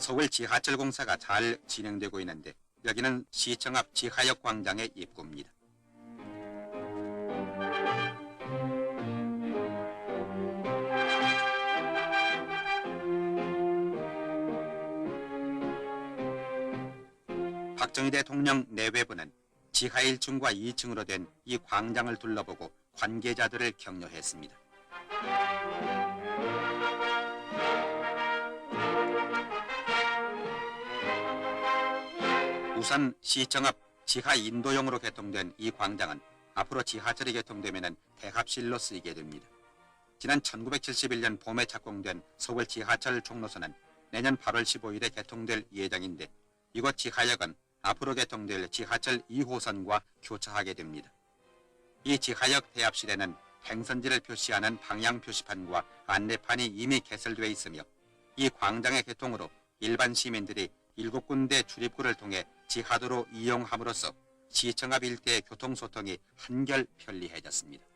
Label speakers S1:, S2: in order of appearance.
S1: 서울 지하철 공사가 잘 진행되고 있는데 여기는 시청 앞 지하역 광장의 입구입니다. 박정희 대통령 내외부는 지하 1층과 2층으로 된 이 광장을 둘러보고 관계자들을 격려했습니다. 우선 시청 앞 지하 인도용으로 개통된 이 광장은 앞으로 지하철이 개통되면 대합실로 쓰이게 됩니다. 지난 1971년 봄에 착공된 서울 지하철 종로선은 내년 8월 15일에 개통될 예정인데 이곳 지하역은 앞으로 개통될 지하철 2호선과 교차하게 됩니다. 이 지하역 대합실에는 행선지를 표시하는 방향 표시판과 안내판이 이미 개설돼 있으며 이 광장의 개통으로 일반 시민들이 일곱 군데 출입구를 통해 지하도로 이용함으로써 시청 앞 일대의 교통소통이 한결 편리해졌습니다.